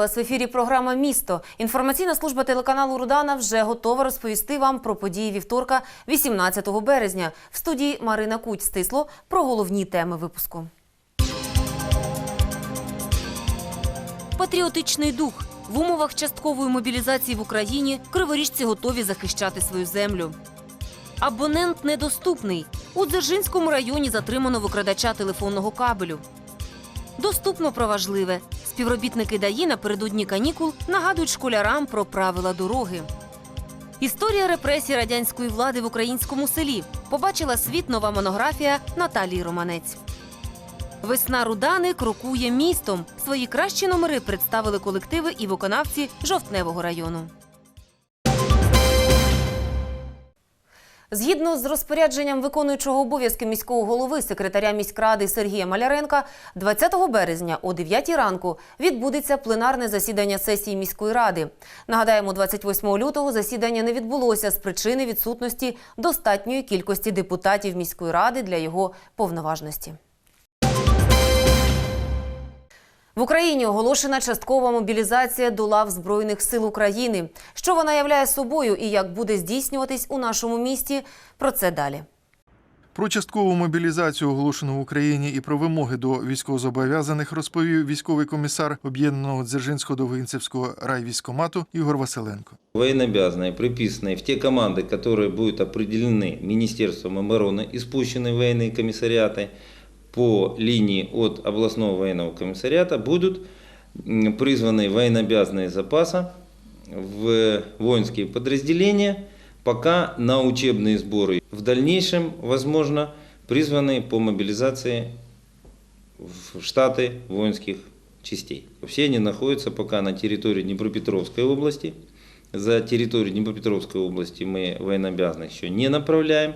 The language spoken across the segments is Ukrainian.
Вас в ефірі. Програма Місто. Інформаційна служба телеканалу Рудана вже готова розповісти вам про події вівторка, 18 березня. В студії Марина Куть стисло про головні теми випуску. Патріотичний дух в умовах часткової мобілізації в Україні криворіжці готові захищати свою землю. Абонент недоступний. У Дзержинському районі затримано викрадача телефонного кабелю. Доступно про важливе. Співробітники ДАІ напередодні канікул нагадують школярам про правила дороги. Історія репресій радянської влади в українському селі побачила світ нова монографія Наталії Романець. Весна Рудани крокує містом. Свої кращі номери представили колективи і виконавці жовтневого району. Згідно з розпорядженням виконуючого обов'язки міського голови секретаря міськради Сергія Маляренка, 20 березня о 9 ранку відбудеться пленарне засідання сесії міської ради. Нагадаємо, 28 лютого засідання не відбулося з причини відсутності достатньої кількості депутатів міської ради для його повноважності. В Україні оголошена часткова мобілізація до лав Збройних сил України. Що вона являє собою і як буде здійснюватись у нашому місті? Про це далі. Про часткову мобілізацію, оголошену в Україні, і про вимоги до військовозобов'язаних розповів військовий комісар об'єднаного Дзержинського довгинцевського райвійськомату Ігор Василенко. Военнообязанные, приписанные в те команды, которые будут определены Министерством обороны и спущены в военные комиссариаты По линии от областного военного комиссариата, будут призваны военнообязанные запаса в воинские подразделения, пока на учебные сборы. В дальнейшем, возможно, призваны по мобилизации в штаты воинских частей. Все они находятся пока на территории Днепропетровской области. За территорию Днепропетровской области мы военнообязанных еще не направляем.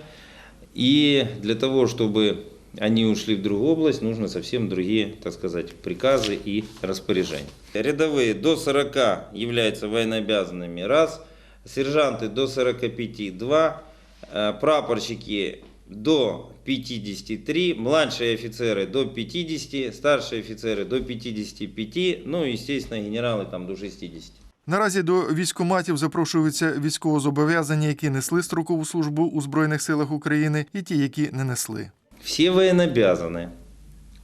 И для того, чтобы они ушли в другую область, нужно совсем другие, так сказать, приказы и распоряжения. Рядовые до 40 являются военнообязанными раз, сержанты до 45 два, э, прапорщики до 53, младшие офицеры до 50, старшие офицеры до 55, ну и, естественно, генералы там до 60. Наразі до військоматів запрошуються військовозобов'язані, які несли строкову службу у Збройних силах України, і ті, які не несли. Все военнообязанные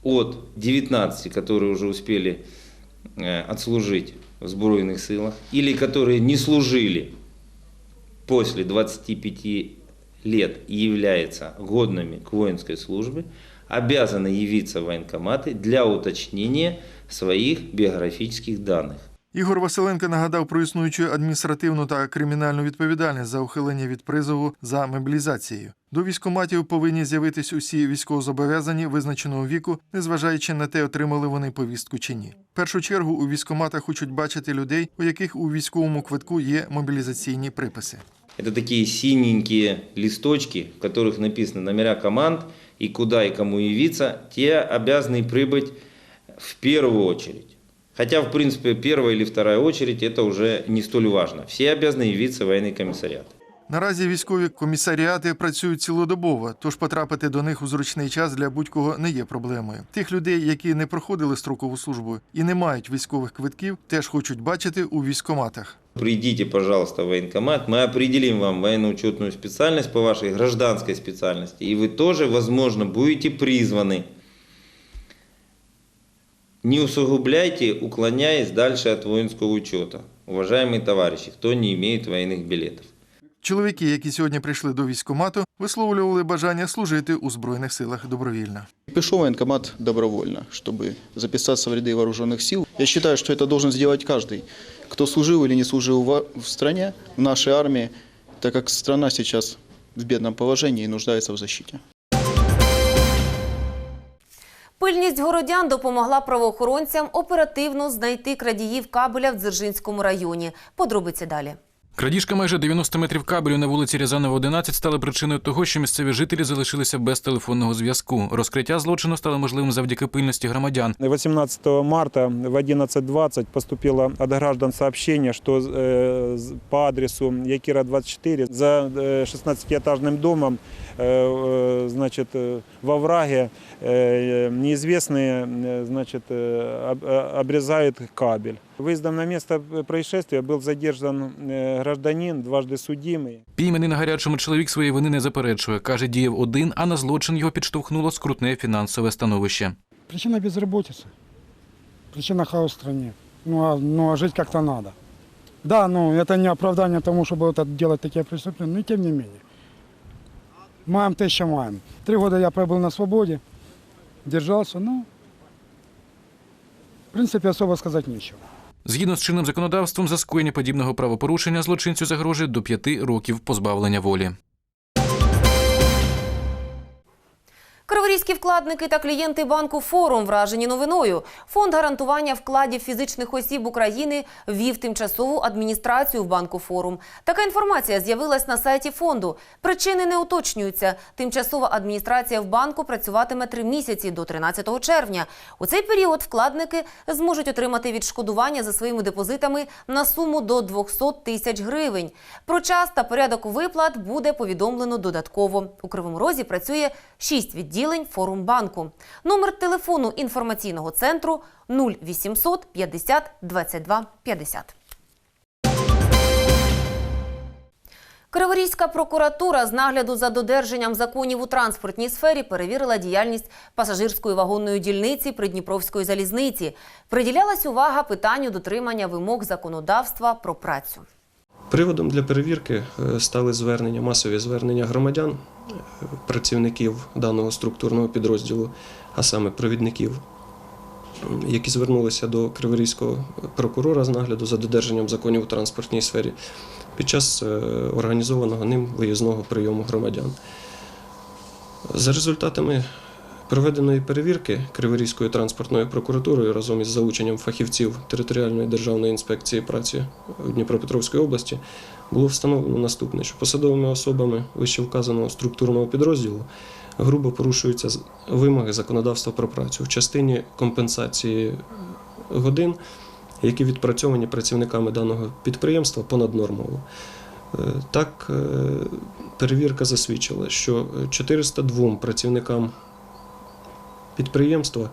от 19, которые уже успели э, отслужить в Сбройных силах, или которые не служили после 25 лет и являются годными к воинской службе, обязаны явиться в военкоматы для уточнения своих биографических данных. Ігор Василенко нагадав про існуючу адміністративну та кримінальну відповідальність за ухилення від призову за мобілізацією. До військоматів повинні з'явитись усі військовозобов'язані визначеного віку, незважаючи на те, отримали вони повістку чи ні. В першу чергу у військоматах хочуть бачити людей, у яких у військовому квитку є мобілізаційні приписи. Это такие синенькие листочки, в которых написаны номера команд и куда и кому явиться. Те обязаны прибыть в первую очередь. Хотя, в принципе, первая или вторая очередь это уже не столь важно. Все обязаны явиться в военный комиссариат. Наразі військові комісаріати працюють цілодобово, тож потрапити до них у зручний час для будь-кого не є проблемою. Тих людей, які не проходили строкову службу і не мають військових квитків, теж хочуть бачити у військоматах. Придите, пожалуйста, в военкомат, мы определим вам военно-учетную специальность по вашей гражданской специальности, и вы тоже, возможно, будете призваны. Не усугубляйте, уклоняясь дальше от воинского учета. Уважаемые товарищи, кто не имеет военных билетов. Чоловіки, які сьогодні прийшли до військомату, висловлювали бажання служити у збройних силах добровільно. Пришел в военкомат добровольно, чтобы записаться в ряды вооруженных сил. Я считаю, что это должен сделать каждый, кто служил или не служил в в стране, в нашей армии, так как страна сейчас в бедном положении и нуждается в защите. Пильність городян допомогла правоохоронцям оперативно знайти крадіїв кабеля в Дзержинському районі. Подробиці далі. Крадіжка майже 90 метрів кабелю на вулиці Рязанова, 11 стала причиною того, що місцеві жителі залишилися без телефонного зв'язку. Розкриття злочину стало можливим завдяки пильності громадян. 18 марта в 11.20 поступило от граждан сообщение, что э, з- по адресу Якира 24 за э, 16-этажным домом э, э, значит, э, во враге э, неизвестные э, значит, э, об- э, обрезают кабель. Выездом на место происшествия был задержан э, гражданин, дважды судимый. Пійманий на гарячому чоловік своєї вини не заперечує. Каже, діяв один, а на злочин його підштовхнуло скрутне фінансове становище. Причина безработицы. Причина хаос в стране. Ну а, ну, а жить как-то надо. Да, ну это не оправдание тому, чтобы вот это делать такие преступления, но тем не менее. Маем то, что маем. Три года я пробыл на свободе, держался, ну, в принципе, особо сказать нечего. Згідно з чинним законодавством, за скоєння подібного правопорушення злочинцю загрожує до п'яти років позбавлення волі. Криворізькі вкладники та клієнти банку Форум вражені новиною. Фонд гарантування вкладів фізичних осіб України ввів тимчасову адміністрацію в банку Форум. Така інформація з'явилась на сайті фонду. Причини не уточнюються. Тимчасова адміністрація в банку працюватиме три місяці до 13 червня. У цей період вкладники зможуть отримати відшкодування за своїми депозитами на суму до 200 тисяч гривень. Про час та порядок виплат буде повідомлено додатково. У Кривому Розі працює 6 відділень Форумбанку. Номер телефону інформаційного центру 0800 50 22 50. Криворізька прокуратура з нагляду за додержанням законів у транспортній сфері перевірила діяльність пасажирської вагонної дільниці Придніпровської залізниці. Приділялась увага питанню дотримання вимог законодавства про працю. Приводом для перевірки е, стали звернення, масові звернення громадян, працівників даного структурного підрозділу, а саме провідників, які звернулися до Криворізького прокурора з нагляду за додержанням законів у транспортній сфері під час е, організованого ним виїзного прийому громадян. За результатами проведеної перевірки Криворізькою транспортною прокуратурою разом із залученням фахівців Територіальної державної інспекції праці Дніпропетровської області було встановлено наступне, що посадовими особами вищевказаного структурного підрозділу грубо порушуються вимоги законодавства про працю в частині компенсації годин, які відпрацьовані працівниками даного підприємства понаднормово. Е, Так, е, перевірка засвідчила, що 402 працівникам підприємства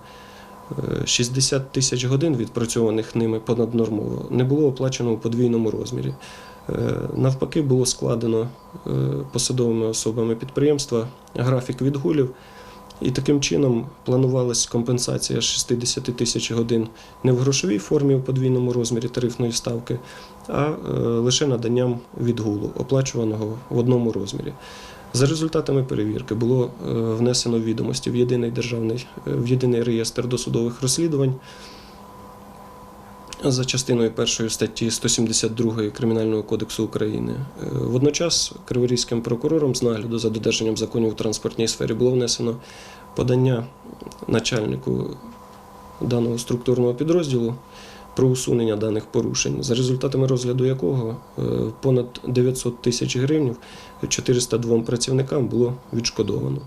е, 60 тисяч годин відпрацьованих ними понаднормово не було оплачено у подвійному розмірі. Е, Навпаки, було складено е, посадовими особами підприємства графік відгулів, і таким чином планувалась компенсація 60 тисяч годин не в грошовій формі у подвійному розмірі тарифної ставки, а е, лише наданням відгулу, оплачуваного в одному розмірі. За результатами перевірки було е, внесено відомості в єдиний державний е, в єдиний реєстр досудових розслідувань за частиною першої статті 172 Кримінального кодексу України. Е, Водночас Криворізьким прокурором з нагляду за додержанням законів у транспортній сфері було внесено подання начальнику даного структурного підрозділу про усунення даних порушень, за результатами розгляду якого е, понад 900 тисяч гривень 402 працівникам було відшкодовано.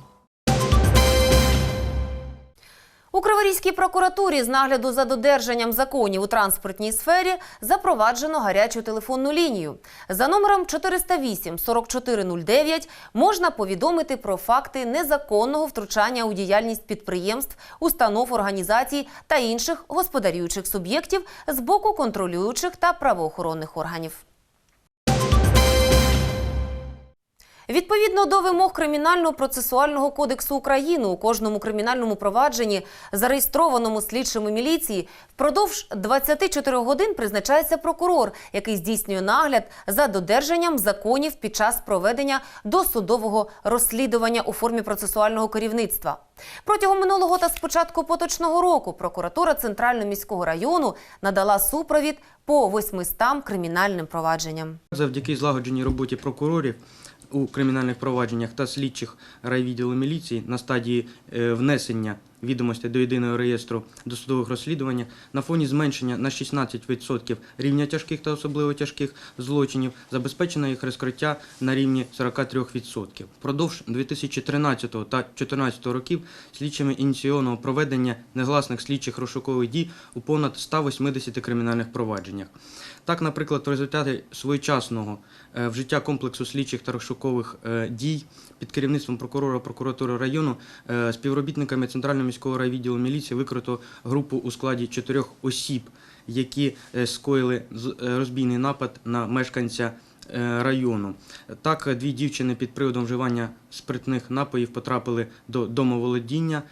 У прокуратурі з нагляду за додержанням законів у транспортній сфері запроваджено гарячу телефонну лінію. За номером 408 4409 можна повідомити про факти незаконного втручання у діяльність підприємств, установ, організацій та інших господарюючих суб'єктів з боку контролюючих та правоохоронних органів. Відповідно до вимог Кримінально-процесуального кодексу України у кожному кримінальному провадженні, зареєстрованому слідчими міліції, впродовж 24 годин призначається прокурор, який здійснює нагляд за додержанням законів під час проведення досудового розслідування у формі процесуального керівництва. Протягом минулого та спочатку поточного року прокуратура Центрального міського району надала супровід по 800 кримінальним провадженням. Завдяки злагодженій роботі прокурорів у кримінальних провадженнях та слідчих райвідділу міліції на стадії е, внесення відомостей до єдиного реєстру досудових розслідувань на фоні зменшення на 16% рівня тяжких та особливо тяжких злочинів забезпечено їх розкриття на рівні 43%. Впродовж 2013 та 2014 років слідчими ініційовано проведення негласних слідчих розшукових дій у понад 180 кримінальних провадженнях. Так, наприклад, в результаті своєчасного е, вжиття комплексу слідчих та розшукових е, дій під керівництвом прокурора прокуратури району е, співробітниками Центрального міського райвідділу міліції викрито групу у складі чотирьох осіб, які скоїли розбійний напад на мешканця району. Так, дві дівчини під приводом вживання спиртних напоїв потрапили до домоволодіння.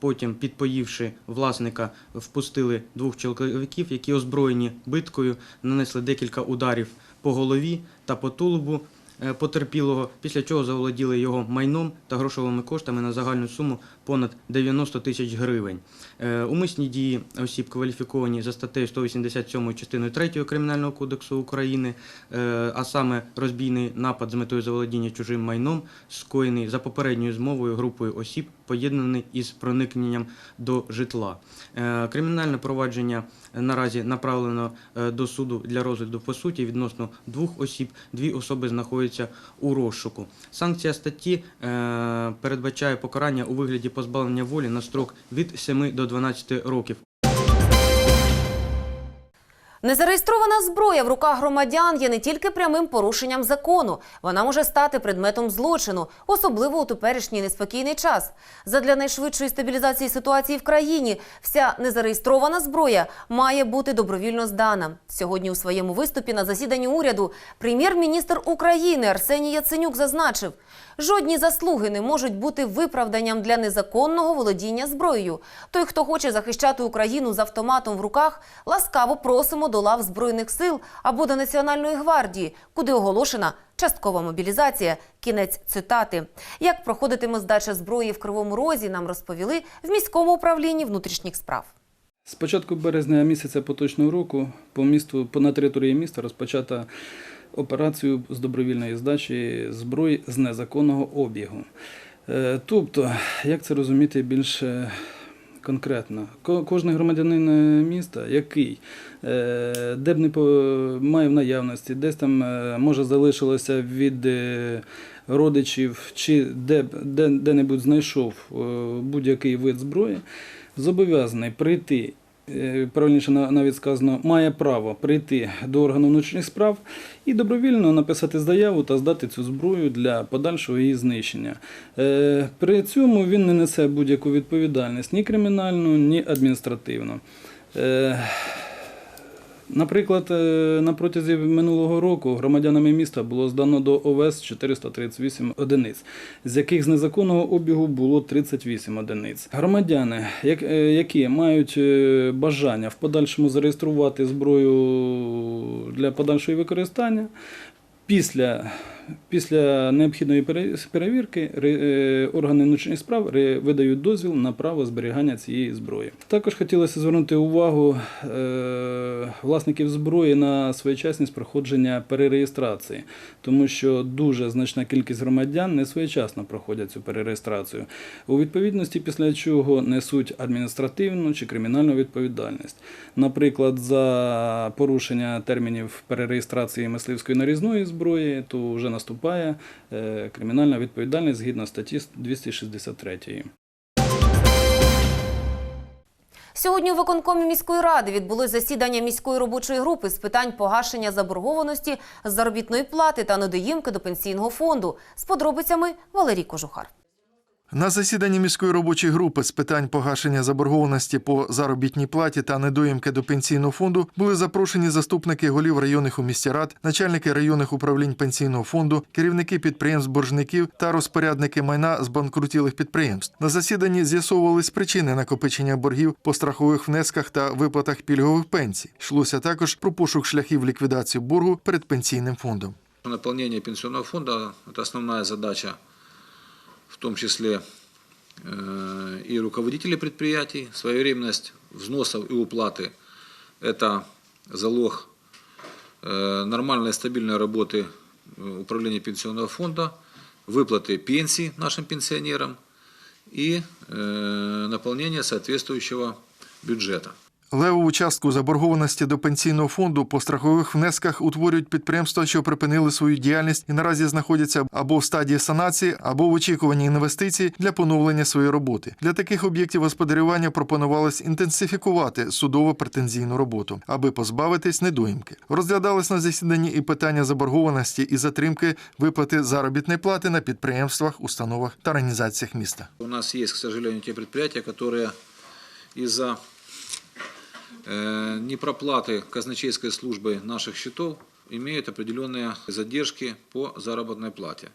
Потім, підпоївши власника, впустили двох чоловіків, які озброєні биткою, нанесли декілька ударів по голові та по тулубу е, потерпілого, після чого заволоділи його майном та грошовими коштами на загальну суму понад 90 тисяч гривень. Е, Умисні дії осіб кваліфіковані за статтею 187 частиною 3 Кримінального кодексу України, е, а саме розбійний напад з метою заволодіння чужим майном, скоєний за попередньою змовою групою осіб, поєднаний із проникненням до житла. Е, Кримінальне провадження наразі направлено до суду для розгляду по суті відносно двох осіб. Дві особи знаходяться у розшуку. Санкція статті передбачає покарання у вигляді позбавлення волі на строк від 7 до 12 років. Незареєстрована зброя в руках громадян є не тільки прямим порушенням закону, вона може стати предметом злочину, особливо у теперішній неспокійний час. Задля найшвидшої стабілізації ситуації в країні вся незареєстрована зброя має бути добровільно здана. Сьогодні у своєму виступі на засіданні уряду прем'єр-міністр України Арсеній Яценюк зазначив, жодні заслуги не можуть бути виправданням для незаконного володіння зброєю. Той, хто хоче захищати Україну з автоматом в руках, ласкаво просимо до лав збройних сил або до Національної гвардії, куди оголошена часткова мобілізація. Кінець цитати. Як проходитиме здача зброї в Кривому Розі, нам розповіли в міському управлінні внутрішніх справ. З початку березня місяця поточного року по місту, по на території міста розпочата операцію з добровільної здачі зброї з незаконного обігу. Е, Тобто, як це розуміти більш е, конкретно? Ко- Кожен громадянин е, міста, який де б не має в наявності, десь там може залишилося від родичів, чи де, б- де, де-небудь знайшов будь-який вид зброї, зобов'язаний прийти. Е, Правильніше на- навіть сказано, має право прийти до органу внутрішніх справ і добровільно написати заяву та здати цю зброю для подальшого її знищення. Е, При цьому він не несе будь-яку відповідальність ні кримінальну, ні адміністративну. Наприклад, е, на протязі минулого року громадянами міста було здано до ОВС 438 одиниць, з яких з незаконного обігу було 38 одиниць. Громадяни, е, які мають е, бажання в подальшому зареєструвати зброю для подальшого використання, після, після необхідної перевірки е, органи внутрішніх справ видають дозвіл на право зберігання цієї зброї. Також хотілося звернути увагу е, власників зброї на своєчасність проходження перереєстрації, тому що дуже значна кількість громадян не своєчасно проходять цю перереєстрацію, у відповідності після чого несуть адміністративну чи кримінальну відповідальність. Наприклад, за порушення термінів перереєстрації мисливської нарізної зброї, то вже наступає е, кримінальна відповідальність згідно статті 263. Сьогодні у виконкомі міської ради відбулось засідання міської робочої групи з питань погашення заборгованості заробітної плати та недоїмки до пенсійного фонду. З подробицями Валерій Кожухар. На засіданні міської робочої групи з питань погашення заборгованості по заробітній платі та недоїмки до пенсійного фонду були запрошені заступники голів районних у місті рад, начальники районних управлінь пенсійного фонду, керівники підприємств боржників та розпорядники майна з банкрутілих підприємств. На засіданні з'ясовувались причини накопичення боргів по страхових внесках та виплатах пільгових пенсій. Йшлося також про пошук шляхів ліквідації боргу перед пенсійним фондом. Наполнение пенсионного фонда – это основная задача, в том числе э, и руководителей предприятий. Своевременность взносов и уплаты – это залог э, нормальной стабильной работы э, управления пенсионного фонда, выплаты пенсий нашим пенсионерам и наполнение соответствующего бюджета. Левову частку заборгованості до пенсійного фонду по страхових внесках утворюють підприємства, що припинили свою діяльність і наразі знаходяться або в стадії санації, або в очікуванні інвестицій для поновлення своєї роботи. Для таких об'єктів господарювання пропонувалось інтенсифікувати судово-претензійну роботу, аби позбавитись недоїмки. Розглядалось на засіданні і питання заборгованості і затримки виплати заробітної плати на підприємствах, установах та організаціях міста. У нас есть, к сожалению, предприятия, которые из-за э, непроплаты казначейской службой наших счетов имеют определенные задержки по заработной плате.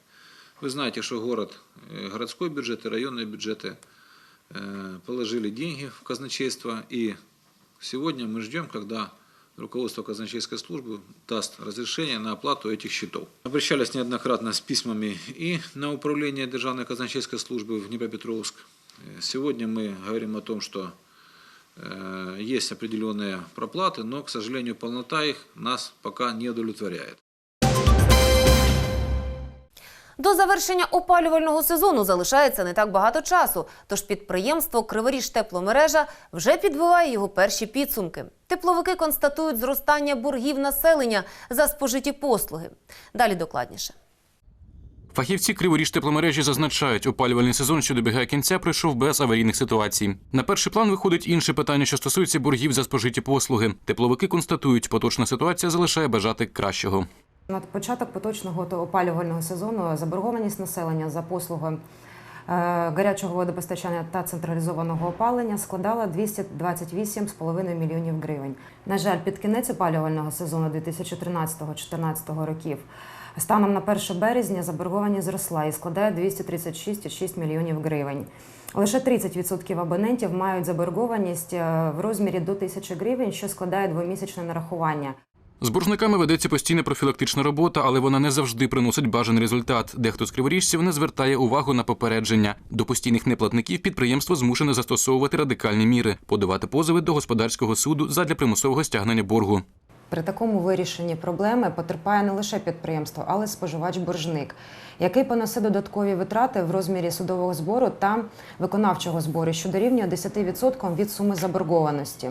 Вы знаете, что город, э, городской бюджет и районные бюджеты э, положили деньги в казначейство, и сегодня мы ждем, когда руководство казначейской службы даст разрешение на оплату этих счетов. Обращались неоднократно с письмами и на управление Державной казначейской службы в Днепропетровск. Э, Сегодня мы говорим о том, что э, есть определенные проплаты, но, к сожалению, полнота их нас пока не удовлетворяет. До завершення опалювального сезону залишається не так багато часу, тож підприємство Криворіж тепломережа вже підбиває його перші підсумки. Тепловики констатують зростання боргів населення за спожиті послуги. Далі докладніше. Фахівці Криворіж тепломережі зазначають, опалювальний сезон, що добігає кінця, пройшов без аварійних ситуацій. На перший план виходить інше питання, що стосується боргів за спожиті послуги. Тепловики констатують, поточна ситуація залишає бажати кращого. На початок поточного опалювального сезону заборгованість населення за послуги е, гарячого водопостачання та централізованого опалення складала 228,5 мільйонів гривень. На жаль, під кінець опалювального сезону 2013-2014 років станом на 1 березня заборгованість зросла і складає 236,6 мільйонів гривень. Лише 30% абонентів мають заборгованість е, в розмірі до 1000 гривень, що складає двомісячне нарахування. З боржниками ведеться постійна профілактична робота, але вона не завжди приносить бажаний результат. Дехто з криворіжців не звертає увагу на попередження. До постійних неплатників підприємство змушене застосовувати радикальні міри, подавати позови до господарського суду задля примусового стягнення боргу. При такому вирішенні проблеми потерпає не лише підприємство, але й споживач-боржник, який понесе додаткові витрати в розмірі судового збору та виконавчого збору, що дорівнює 10% від суми заборгованості.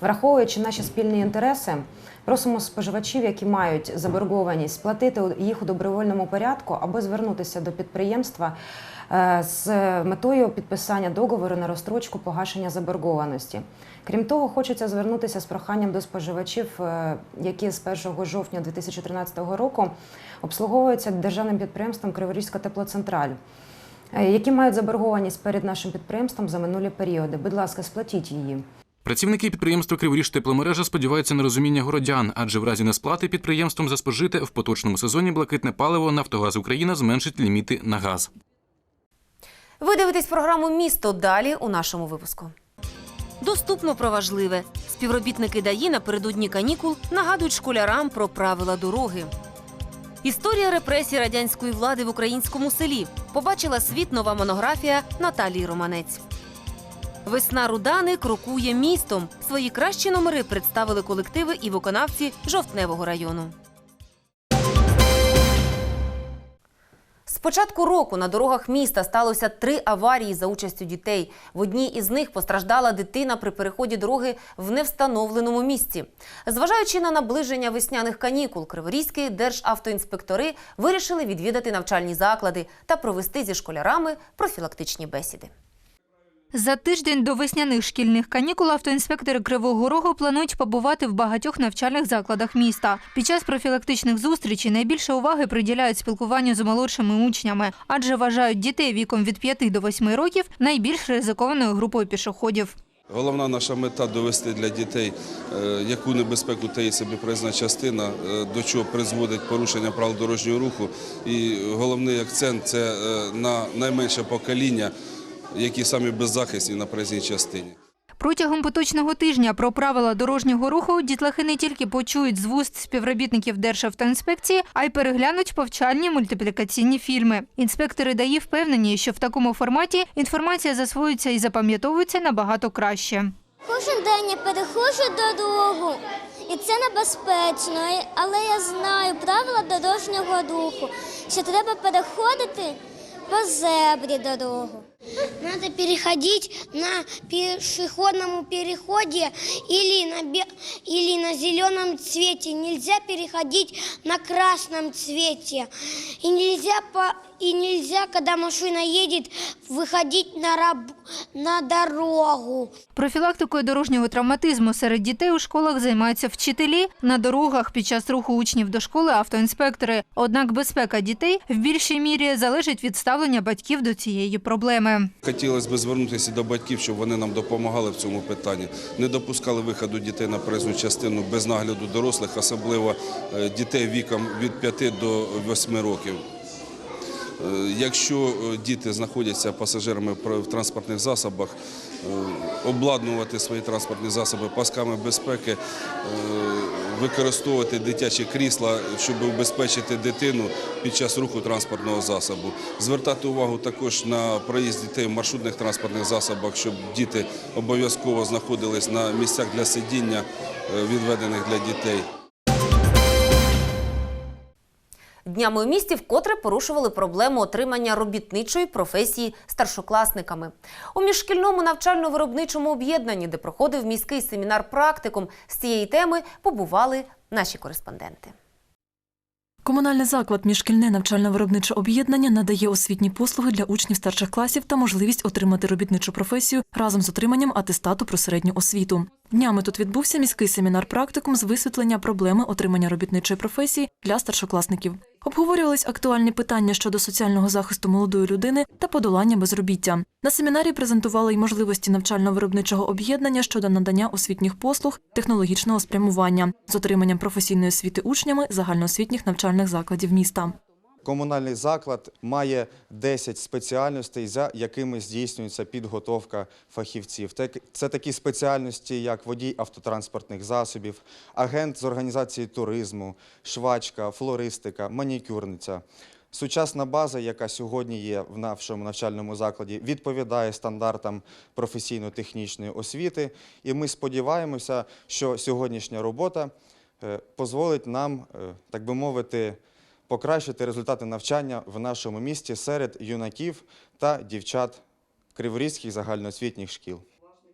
Враховуючи наші спільні інтереси, просимо споживачів, які мають заборгованість, сплатити їх у добровольному порядку або звернутися до підприємства з метою підписання договору на розстрочку погашення заборгованості. Крім того, хочеться звернутися з проханням до споживачів, е, які з 1 жовтня 2013 року обслуговуються державним підприємством Криворізька теплоцентраль. е, Які мають заборгованість перед нашим підприємством за минулі періоди. Будь ласка, сплатіть її. Працівники підприємства Криворіж тепломережа сподіваються на розуміння городян, адже в разі несплати підприємством за спожите в поточному сезоні блакитне паливо Нафтогаз Україна зменшить ліміти на газ. Ви дивитесь програму Місто далі у нашому випуску. Доступно про важливе. Співробітники ДАІ напередодні канікул нагадують школярам про правила дороги. Історія репресій радянської влади в українському селі побачила світ нова монографія Наталії Романець. Весна Рудани крокує містом. Свої кращі номери представили колективи і виконавці жовтневого району. Початку року на дорогах міста сталося три аварії за участю дітей. В одній із них постраждала дитина при переході дороги в невстановленому місці. Зважаючи на наближення весняних канікул, криворізькі державтоінспектори вирішили відвідати навчальні заклади та провести зі школярами профілактичні бесіди. За тиждень до весняних шкільних канікул автоінспектори Кривого Рогу планують побувати в багатьох навчальних закладах міста. Під час профілактичних зустрічей найбільше уваги приділяють спілкуванню з молодшими учнями, адже вважають дітей віком від 5 до 8 років найбільш ризикованою групою пішоходів. Головна наша мета довести для дітей, е, яку небезпеку таїть собі проїзна частина, е, до чого призводить порушення правил дорожнього руху. І головний акцент це е, на найменше покоління, які самі беззахисні на проїзній частині. Протягом поточного тижня про правила дорожнього руху дітлахи не тільки почують з вуст співробітників Державтоінспекції, а й переглянуть повчальні мультиплікаційні фільми. Інспектори ДАІ впевнені, що в такому форматі інформація засвоюється і запам'ятовується набагато краще. Кожен день я переходжу дорогу, і це небезпечно, але я знаю правила дорожнього руху, що треба переходити по зебрі дорогу. Надо переходить на пешеходном переходе или на, бе... или на зеленом цвете. Нельзя переходить на красном цвете. И нельзя, по... И нельзя, когда машина едет, выходить на, раб- на дорогу. Профілактикою дорожнього травматизму серед дітей у школах займаються вчителі, на дорогах під час руху учнів до школи автоінспектори. Однак безпека дітей в більшій мірі залежить від ставлення батьків до цієї проблеми. Хотілося б звернутися до батьків, щоб вони нам допомагали в цьому питанні. Не допускали виходу дітей на проїзну частину без нагляду дорослих, особливо е, дітей віком від 5 до 8 років. Е, Якщо е, діти знаходяться пасажирами в транспортних засобах, е, обладнувати свої транспортні засоби пасками безпеки, використовувати дитячі крісла, щоб убезпечити дитину під час руху транспортного засобу. Звертати увагу також на проїзд дітей в маршрутних транспортних засобах, щоб діти обов'язково знаходились на місцях для сидіння, відведених для дітей. Днями у місті вкотре порушували проблему отримання робітничої професії старшокласниками. У міжшкільному навчально-виробничому об'єднанні, де проходив міський семінар практикум з цієї теми, побували наші кореспонденти. Комунальний заклад міжшкільне навчально-виробниче об'єднання надає освітні послуги для учнів старших класів та можливість отримати робітничу професію разом з отриманням атестату про середню освіту. Днями тут відбувся міський семінар практикум з висвітлення проблеми отримання робітничої професії для старшокласників. Обговорювались актуальні питання щодо соціального захисту молодої людини та подолання безробіття. На семінарі презентували й можливості навчально-виробничого об'єднання щодо надання освітніх послуг технологічного спрямування з отриманням професійної освіти учнями загальноосвітніх навчальних закладів міста. Комунальний заклад має 10 спеціальностей, за якими здійснюється підготовка фахівців. Це такі спеціальності, як водій автотранспортних засобів, агент з організації туризму, швачка, флористика, манікюрниця. Сучасна база, яка сьогодні є в нашому навчальному закладі, відповідає стандартам професійно-технічної освіти, і ми сподіваємося, що сьогоднішня робота е, дозволить нам, е, так би мовити, покращити результати навчання в нашому місті серед юнаків та дівчат криворізьких загальноосвітніх шкіл.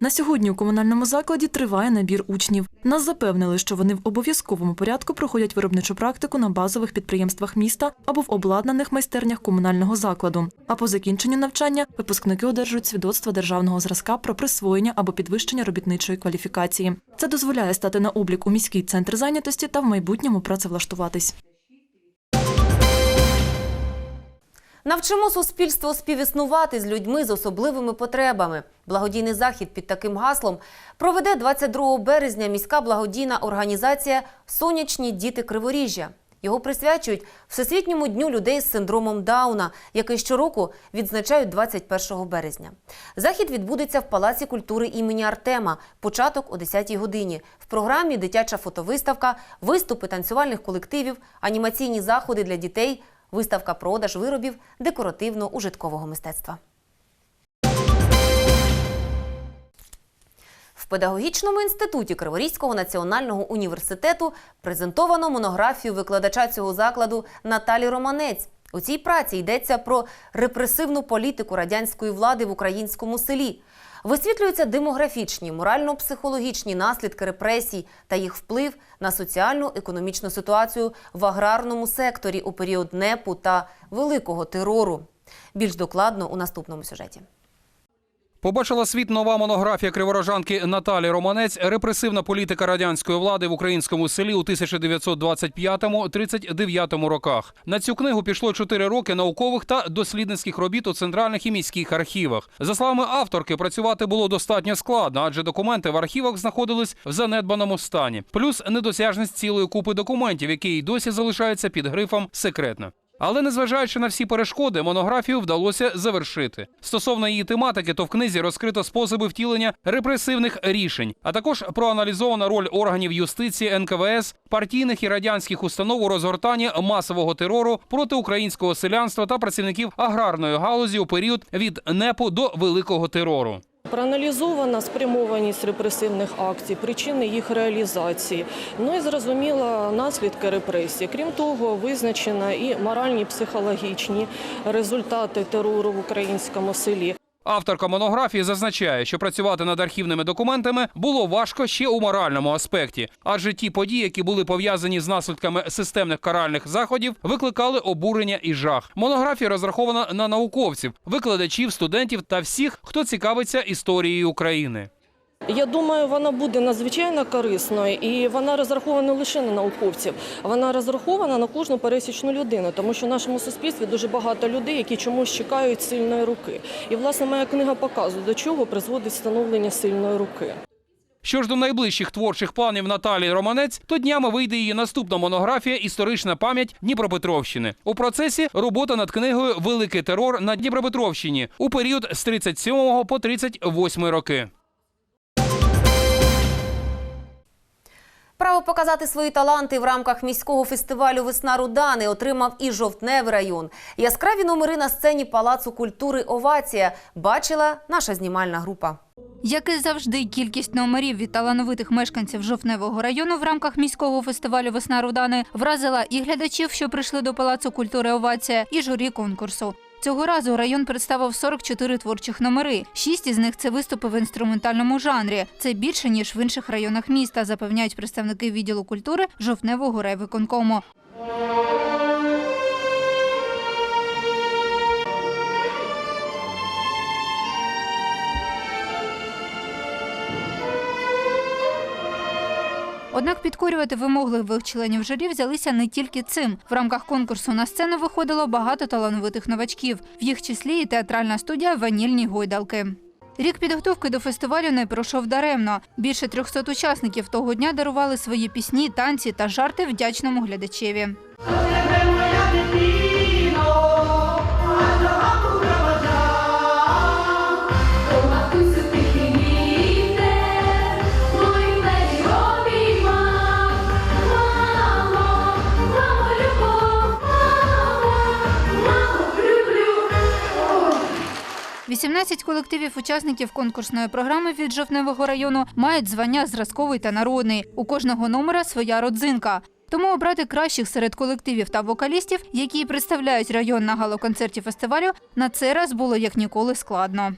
На сьогодні у комунальному закладі триває набір учнів. Нас запевнили, що вони в обов'язковому порядку проходять виробничу практику на базових підприємствах міста або в обладнаних майстернях комунального закладу. А по закінченню навчання випускники одержують свідоцтво державного зразка про присвоєння або підвищення робітничої кваліфікації. Це дозволяє стати на облік у міський центр зайнятості та в майбутньому працевлаштуватись. Навчимо суспільство співіснувати з людьми з особливими потребами. Благодійний захід під таким гаслом проведе 22 березня міська благодійна організація Сонячні діти Криворіжжя. Його присвячують Всесвітньому дню людей з синдромом Дауна, який щороку відзначають 21 березня. Захід відбудеться в Палаці культури імені Артема. Початок о 10-й годині. В програмі дитяча фотовиставка, виступи танцювальних колективів, анімаційні заходи для дітей, виставка продаж виробів декоративно-ужиткового мистецтва. В педагогічному інституті Криворізького національного університету презентовано монографію викладача цього закладу Наталі Романець. У цій праці йдеться про репресивну політику радянської влади в українському селі. Висвітлюються демографічні, морально-психологічні наслідки репресій та їх вплив на соціальну економічну ситуацію в аграрному секторі у період НЕПу та великого терору. Більш докладно у наступному сюжеті. Побачила світ нова монографія криворожанки Наталі Романець Репресивна політика радянської влади в українському селі у 1925-39 роках. На цю книгу пішло чотири роки наукових та дослідницьких робіт у центральних і міських архівах. За словами авторки, працювати було достатньо складно, адже документи в архівах знаходились в занедбаному стані. Плюс недосяжність цілої купи документів, які й досі залишаються під грифом секретно. Але незважаючи на всі перешкоди, монографію вдалося завершити. Стосовно її тематики, то в книзі розкрито способи втілення репресивних рішень, а також проаналізована роль органів юстиції НКВС, партійних і радянських установ у розгортанні масового терору проти українського селянства та працівників аграрної галузі у період від НЕПу до великого терору. Проаналізована спрямованість репресивних акцій, причини їх реалізації. Ну і зрозуміло наслідки репресій. Крім того, визначено і моральні, психологічні результати терору в українському селі. Авторка монографії зазначає, що працювати над архівними документами було важко ще у моральному аспекті, адже ті події, які були пов'язані з наслідками системних каральних заходів, викликали обурення і жах. Монографія розрахована на науковців, викладачів, студентів та всіх, хто цікавиться історією України. Я думаю, вона буде надзвичайно корисною і вона розрахована лише на науковців, вона розрахована на кожну пересічну людину, тому що в нашому суспільстві дуже багато людей, які чомусь чекають сильної руки. І власне моя книга показує, до чого призводить встановлення сильної руки. Що ж до найближчих творчих планів Наталії Романець, то днями вийде її наступна монографія Історична пам'ять Дніпропетровщини. У процесі робота над книгою Великий терор на Дніпропетровщині у період з 37 по 38 роки. Право показати свої таланти в рамках міського фестивалю Весна Рудани отримав і жовтневий район. Яскраві номери на сцені Палацу культури Овація бачила наша знімальна група. Як і завжди, кількість номерів від талановитих мешканців жовтневого району в рамках міського фестивалю Весна Рудани вразила і глядачів, що прийшли до Палацу культури Овація, і журі конкурсу. Цього разу район представив 44 творчих номери. Шість із них це виступи в інструментальному жанрі. Це більше ніж в інших районах міста, запевняють представники відділу культури жовтневого райвиконкому. Однак підкорювати вимогливих членів журі взялися не тільки цим. В рамках конкурсу на сцену виходило багато талановитих новачків, в їх числі і театральна студія Ванільні гойдалки. Рік підготовки до фестивалю не пройшов даремно. Більше 300 учасників того дня дарували свої пісні, танці та жарти вдячному глядачеві. – 18 колективів учасників конкурсної програми від Жовтневого району мають звання зразковий та народний. У кожного номера своя родзинка. Тому обрати кращих серед колективів та вокалістів, які представляють район на галоконцерті фестивалю, на цей раз було як ніколи складно.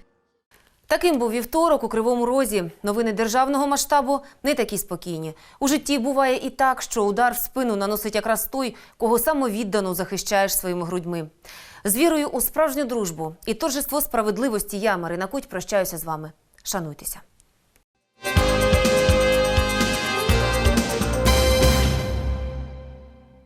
Таким був вівторок у Кривому Розі. Новини державного масштабу не такі спокійні. У житті буває і так, що удар в спину наносить якраз той, кого самовіддано захищаєш своїми грудьми. З вірою у справжню дружбу і торжество справедливості я, Марина Куть, прощаюся з вами. Шануйтеся.